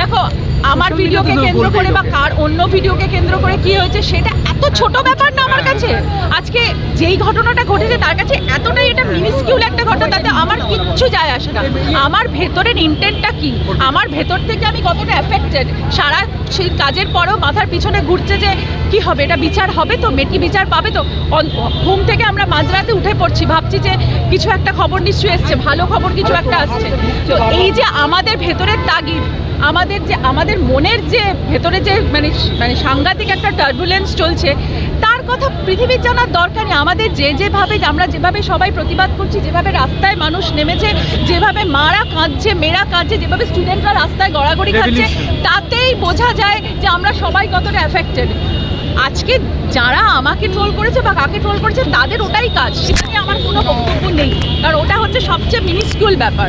দেখো আমার ভিডিওকে কেন্দ্র করে বা কার অন্য ভিডিওকে কেন্দ্র করে কি হয়েছে সেটা এত ছোট ব্যাপার না আমার কাছে। আজকে যেই ঘটনাটা ঘটেছে তার কাছে এতটাই এটা মিনিস্কিউল একটা ঘটনা তাতে আমার কিচ্ছু যায় আসে না। আমার ভেতরের ইন্টেন্টটা কি? আমার ভেতর থেকে আমি কতটা এফেক্টেড সারা সেই কাজের পরেও মাথার পিছনে ঘুরছে যে কি হবে? এটা বিচার হবে তো? মেটি বিচার পাবে তো? ঘুম থেকে আমরা মাঝরাতে উঠে পড়ছি ভাবছি যে কিছু একটা খবর নিশ্চয়ই এসছে ভালো খবর কিছু একটা আসছে। তো এই যে আমাদের ভেতরের তাগিদ আমাদের যে আমাদের মনের যে ভেতরে যে মানে মানে সাংঘাতিক একটা টার্বুলেন্স চলছে তার কথা পৃথিবীর জানার দরকার নেই। আমাদের যে যেভাবে আমরা যেভাবে সবাই প্রতিবাদ করছি যেভাবে রাস্তায় মানুষ নেমেছে যেভাবে মারা কাঁদছে মেয়েরা কাঁদছে যেভাবে স্টুডেন্টরা রাস্তায় গড়াগড়ি খাচ্ছে তাতেই বোঝা যায় যে আমরা সবাই কতটা এফেক্টেড আজকে যারা আমাকে ট্রোল করেছে বা কাকে ট্রোল করেছে, তাদের ওটাই কাজ। সেটা নিয়ে আমার কোনো বক্তব্য নেই। কারণ ওটা হচ্ছে সবচেয়ে মিনিস্কিউল ব্যাপার।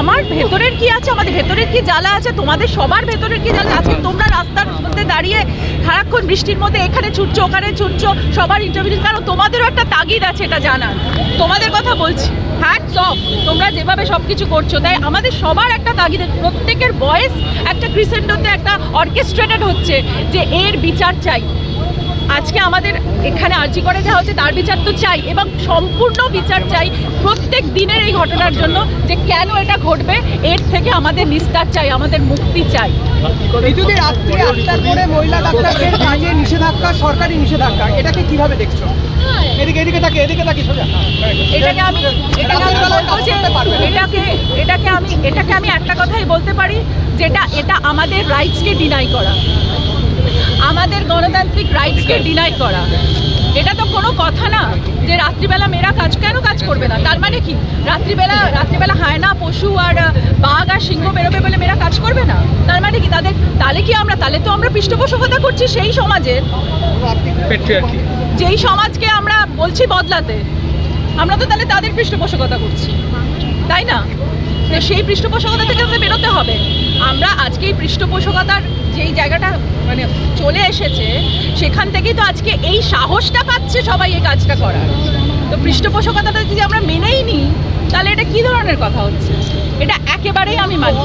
আমার ভেতরের কি আছে, আমাদের ভেতরের কি জ্বালা আছে, তোমাদের সবার ভেতরের কি জ্বালা আছে? তোমরা রাস্তার মধ্যে দাঁড়িয়ে সারাক্ষণ বৃষ্টির মধ্যে এখানে ছুটছো, ওখানে ছুটছো, সবার ইন্টারভিউ কারণ তোমাদেরও একটা তাগিদ আছে এটা জানার। তোমাদের কথা বলছি। হ্যাটস অফ তোমরা যেভাবে সব কিছু করছ, তাই আমাদের সবার একটা তাগিদ। প্রত্যেকের ভয়েস একটা ক্রিসেন্ডোতে একটা অর্কেস্ট্রেটেড হচ্ছে যে এর বিচার চাই। আজকে আমাদের এখানে আর্জি করে যা হচ্ছে তার বিচার তো চাই এবং সম্পূর্ণ বিচার চাই প্রত্যেক দিনের এই ঘটনার জন্য যে কেন এটা ঘটবে এর থেকে আমাদের নিস্তার চাই আমাদের মুক্তি চাই। রাত্রে আটটার পরে মহিলা ডাক্তারদের কাজে নিষেধাজ্ঞা সরকারি নিষেধাজ্ঞা এটাকে কীভাবে দেখছ? এদিকে এদিকে তাকে এদিকে তাকে সোজা। এটাকে আমি এটাকে আমি বলব যে এটাকে এটাকে আমি এটাকে আমি একটা কথাই বলতে পারি যেটা এটা আমাদের রাইটসকে ডিনাই করা। আমাদের গণতান্ত্রিক রাইটসকে ডিনাই করা। এটা তো কোনো কথা না যে রাত্রিবেলা মেয়েরা কাজ কেন কাজ করবে না? তার মানে কি? রাত্রিবেলা রাত্রিবেলা হায়না পশু আর বাঘ আর সিংহ বেরোবে বলে মেয়েরা কাজ করবে না? তার মানে কি? তাদের তাহলে কি আমরা তাহলে তো আমরা পৃষ্ঠপোষকতা করছি সেই সমাজের যেই সমাজকে আমরা বলছি বদলাতে আমরা তো তাহলে তাদের পৃষ্ঠপোষকতা করছি। তাই না? সেই পৃষ্ঠপোষকতা থেকে আমাদের বেরোতে হবে। আমরা আজকে এই পৃষ্ঠপোষকতার যেই জায়গাটা মানে চলে এসেছে সেখান থেকেই তো আজকে এই সাহসটা পাচ্ছে সবাই এই কাজটা করার। তো পৃষ্ঠপোষকতাটা যদি আমরা মেনেই নিই তাহলে এটা কী ধরনের কথা হচ্ছে? এটা একেবারেই আমি মানি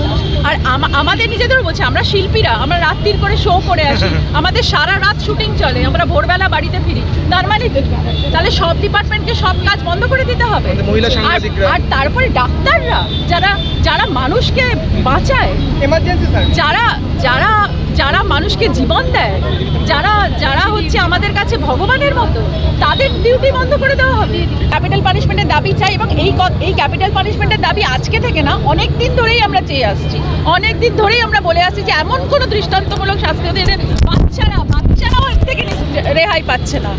আর আমাদের নিজেদের বলছে আমরা শিল্পীরা আমরা রাত্রির করে শো করে আসি। আমাদের সারা রাত শুটিং চলে আমরা ভোরবেলা বাড়িতে ফিরি। তার মানে তাহলে সব ডিপার্টমেন্টকে সব কাজ বন্ধ করে দিতে হবে। আর- তারপরে ডাক্তাররা মানুষকে বাঁচায়। এমার্জেন্সি যারা যারা যারা মানুষকে জীবন দেয় যারা যারা হচ্ছে আমাদের কাছে ভগবানের মতো তাদের ডিউটি বন্ধ করে দেওয়া হবে। ক্যাপিটাল পানিশমেন্টের দাবি চাই এবং এই এই ক্যাপিটাল পানিশমেন্টের দাবি আজকে থেকে না অনেক দিন ধরেই আমরা চেয়ে আসছি। অনেক দিন ধরেই আমরা বলে আসছি যে এমন কোনো দৃষ্টান্তমূলক শাস্তি বাচ্চারা বাচ্চারাও এর থেকে রেহাই পাচ্ছে না।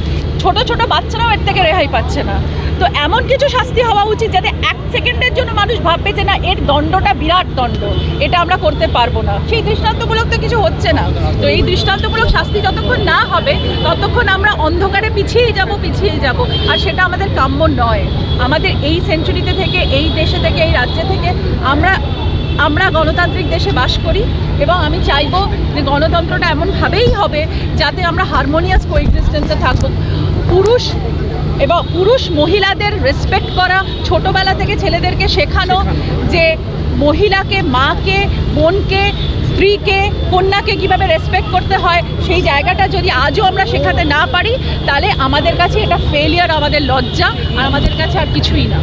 ছোট ছোট বাচ্চারাও এর থেকে রেহাই পাচ্ছে না। তো এমন কিছু শাস্তি হওয়া উচিত যাতে এক সেকেন্ডের জন্য মানুষ ভাববে যে না, এর দণ্ডটা বিরাট দণ্ড। এটা আমরা করতে পারব না। সেই দৃষ্টান্তমূলক তো কিছু হচ্ছে না। তো এই দৃষ্টান্তমূলক শাস্তি যতক্ষণ না হবে, ততক্ষণ আমরা অন্ধকারে পিছিয়েই যাব পিছিয়েই যাব। আর সেটা আমাদের কাম্য নয়। আমাদের এই সেঞ্চুরিতে থেকে, এই দেশে থেকে, এই রাজ্যে থেকে আমরা আমরা গণতান্ত্রিক দেশে বাস করি এবং আমি চাইব যে গণতন্ত্রটা এমনভাবেই হবে যাতে আমরা হারমোনিয়াস কোএক্সিস্টেন্সে থাকব। পুরুষ এবং পুরুষ মহিলাদের রেসপেক্ট করা ছোটবেলা থেকে ছেলেদেরকে শেখানো যে মহিলাকে মাকে বোনকে স্ত্রীকে কন্যাকে কীভাবে রেসপেক্ট করতে হয় সেই জায়গাটা যদি আজও আমরা শেখাতে না পারি তাহলে আমাদের কাছে এটা ফেলিয়ার আমাদের লজ্জা আর আমাদের কাছে আর কিছুই না।